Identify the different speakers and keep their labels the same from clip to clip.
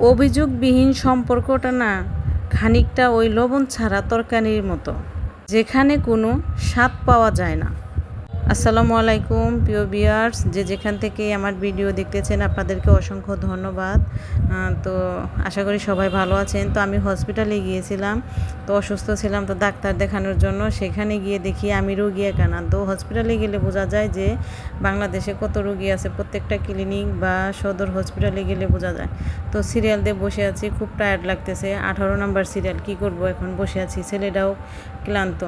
Speaker 1: অভিযোগবিহীন সম্পর্কটা না, খানিকটা ওই লবণ ছাড়া তরকারির মতো। যেখানে কোনো স্বাদ পাওয়া যায় না। আসসালামু আলাইকুম, প্রিয় বিয়ার্স যে যেখান থেকে আমার ভিডিও দেখতেছেন, আপনাদেরকে অসংখ্য ধন্যবাদ। তো আশা করি সবাই ভালো আছেন। তো আমি হসপিটালে গিয়েছিলাম, তো অসুস্থ ছিলাম, তো ডাক্তার দেখানোর জন্য সেখানে গিয়ে দেখি আমি রোগী একানা তো হসপিটালে গেলে বোঝা যায় যে বাংলাদেশে কত রোগী আছে, প্রত্যেকটা ক্লিনিক বা সদর হসপিটালে গেলে বোঝা যায়। তো সিরিয়াল দিয়ে বসে আছি, খুব টায়ার্ড লাগতেছে। আঠারো নাম্বার সিরিয়াল, কি করব এখন? বসে আছি, ছেলেটাও ক্লান্ত।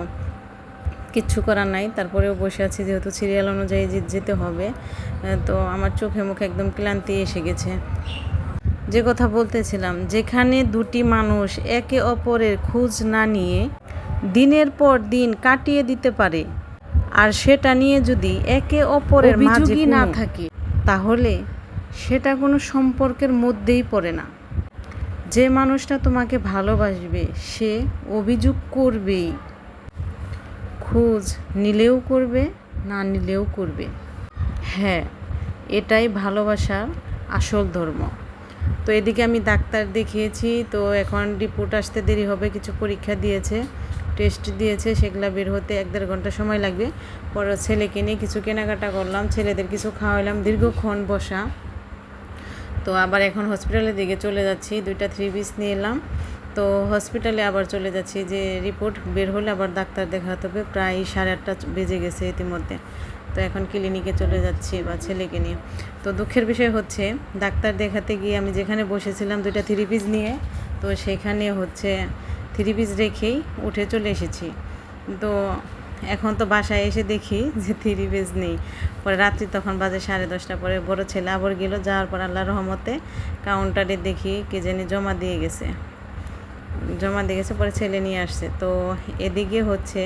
Speaker 1: কিচ্ছু করার নাই। তারপরেও বসে আছি যেহেতু সিরিয়াল অনুযায়ী যেতে হবে। তো আমার চোখে মুখে একদম ক্লান্তি এসে গেছে। যে কথা বলতেছিলাম যেখানে দুটি মানুষ একে অপরের খোঁজ না নিয়ে দিনের পর দিন কাটিয়ে দিতে পারে আর সেটা নিয়ে যদি একে অপরের মাঝে
Speaker 2: না থাকে।
Speaker 1: তাহলে সেটা কোনো সম্পর্কের মধ্যেই পড়ে না। যে মানুষটা তোমাকে ভালোবাসবে সে অভিযোগ করবেই। খোঁজ নিলেও করবে, না নিলেও করবে। হ্যাঁ এটাই ভালোবাসার আসল ধর্ম। তো এদিকে আমি ডাক্তার দেখিয়েছি, তো এখন রিপোর্ট আসতে দেরি হবে, কিছু পরীক্ষা দিয়েছে, টেস্ট দিয়েছে, সেগুলো বের হতে এক দেড় ঘণ্টা সময় লাগবে। পরে ছেলেকে নিয়ে কিছু কেনাকাটা করলাম, ছেলেদের কিছু খাওয়াইলাম, দীর্ঘক্ষণ বসা। তো আবার এখন হসপিটালের দিকে চলে যাচ্ছি, দুইটা থ্রি পিস নিয়ে এলাম। তো হসপিটালে আবার চলে যাচ্ছি, যে রিপোর্ট বের হলে আবার ডাক্তার দেখাতে হবে। প্রায় সাড়ে আটটা বেজে গেছে ইতিমধ্যে। তো এখন ক্লিনিকে চলে যাচ্ছি বা ছেলেকে নিয়ে। তো দুঃখের বিষয় হচ্ছে, ডাক্তার দেখাতে গিয়ে আমি যেখানে বসেছিলাম দুইটা থ্রি পিস নিয়ে, তো সেখানে হচ্ছে থ্রি পিস রেখেই উঠে চলে এসেছি। তো এখন তো বাসায় এসে দেখি যে থ্রি পিস নেই। পরে রাত্রি তখন বাজে সাড়ে দশটা, পরে বড় ছেলে আবার গেল, যাওয়ার পর আল্লাহ রহমতে কাউন্টারে দেখি কে জানি জমা দিয়ে গেছে। জমা দিয়ে গেছে, পরে ছেলে নিয়ে আসছে। তো এদিকে হচ্ছে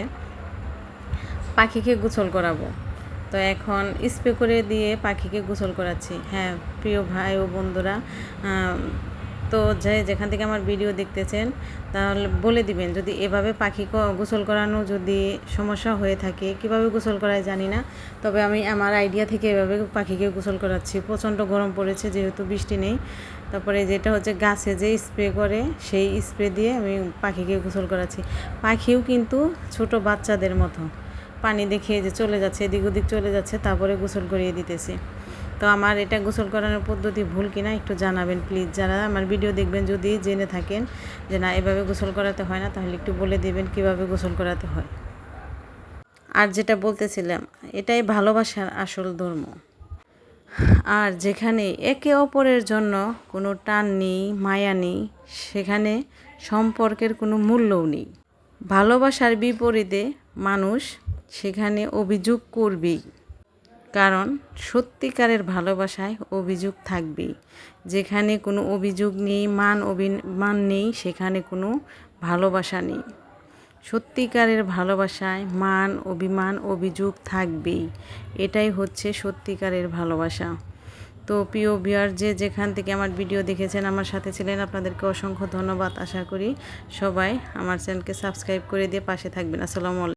Speaker 1: পাখিকে গোসল করাবো। তো এখন স্প্রে করে দিয়ে পাখিকে গোসল করাচ্ছি। হ্যাঁ প্রিয় ভাই ও বন্ধুরা তো যে যেখান থেকে আমার ভিডিও দেখতেছেন, তাহলে বলে দিবেন, যদি এভাবে পাখি গোসল করানো যদি সমস্যা হয়ে থাকে, কীভাবে গোসল করায় জানি না, তবে আমি আমার আইডিয়া থেকে এভাবে পাখিকে গোসল করাচ্ছি। প্রচণ্ড গরম পড়েছে, যেহেতু বৃষ্টি নেই। তারপরে যেটা হচ্ছে, গাছে যে স্প্রে করে, সেই স্প্রে দিয়ে আমি পাখিকে গোসল করাচ্ছি। পাখিও কিন্তু ছোট বাচ্চাদের মতো। পানি দেখে যে চলে যাচ্ছে, এদিক ওদিক চলে যাচ্ছে, তারপরে গোসল করিয়ে দিতেছি। তো আমার এটা গোসল করানোর পদ্ধতি ভুল কিনা একটু জানাবেন প্লিজ যারা আমার ভিডিও দেখবেন, যদি জেনে থাকেন যে না, এভাবে গোসল করাতে হয় না, তাহলে একটু বলে দেবেন কীভাবে গোসল করাতে হয়। আর যেটা বলতেছিলাম, এটাই ভালোবাসার আসল ধর্ম। আর যেখানে একে অপরের জন্য কোনো টান নেই, মায়া নেই, সেখানে সম্পর্কের কোনো মূল্যও নেই। ভালোবাসার বিপরীতে মানুষ সেখানে অভিযোগ করবেই। কারণ সত্যিকারের ভালোবাসায় অভিযোগ থাকবেই। যেখানে কোনো অভিযোগ নেই, মান অভিমান নেই, সেখানে কোনো ভালোবাসা নেই। সত্যিকারের ভালোবাসায় মান, অভিমান, অভিযোগ থাকবেই। এটাই হচ্ছে সত্যিকারের ভালোবাসা। তো প্রিয় বিয়ার যে যেখান থেকে আমার ভিডিও দেখেছেন, আমার সাথে ছিলেন, আপনাদেরকে অসংখ্য ধন্যবাদ। আশা করি সবাই আমার চ্যানেলকে সাবস্ক্রাইব করে দিয়ে পাশে থাকবেন। আসসালামু আলাইকুম।